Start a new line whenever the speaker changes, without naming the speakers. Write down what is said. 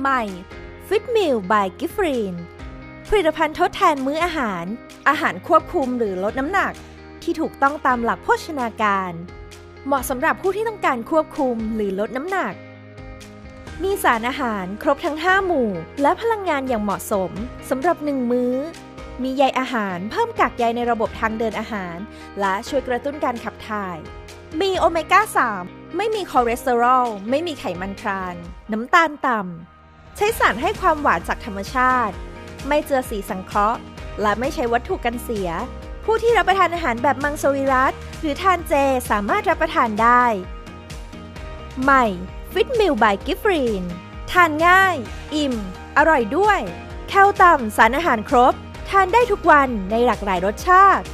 ใหม่ Fit Meal by g i f r i n ผลิตภัณฑ์ทดแทนมื้ออาหาร อาหารควบคุมหรือลดน้ำหนัก ที่ถูกต้องตามหลักโภชนาการ เหมาะสำหรับผู้ที่ต้องการควบคุมหรือลดน้ำหนัก มีสารอาหารครบทั้ง 5 หมู่ และพลังงานอย่างเหมาะสมสำหรับหนึ่งมื้อ มีใยอาหารเพิ่มกากใยในระบบทางเดินอาหาร และช่วยกระตุ้นการขับถ่าย มีโอเมก้า 3 ไม่มีคอเลสเตอรอล ไม่มีไขมันทราน น้ำตาลต่ำ ใช้สารให้ความหวานจากธรรมชาติ ไม่เจือสีสังเคราะห์ และไม่ใช้วัตถุกันเสีย ผู้ที่รับประทานอาหารแบบมังสวิรัตหรือทานเจสามารถรับประทานได้ ใหม่ Fit Meal by g i f r i n ทานง่าย อิ่ม อร่อยด้วย แคลต่ำสารอาหารครบ ทานได้ทุกวันในหลากหลายรสชาติ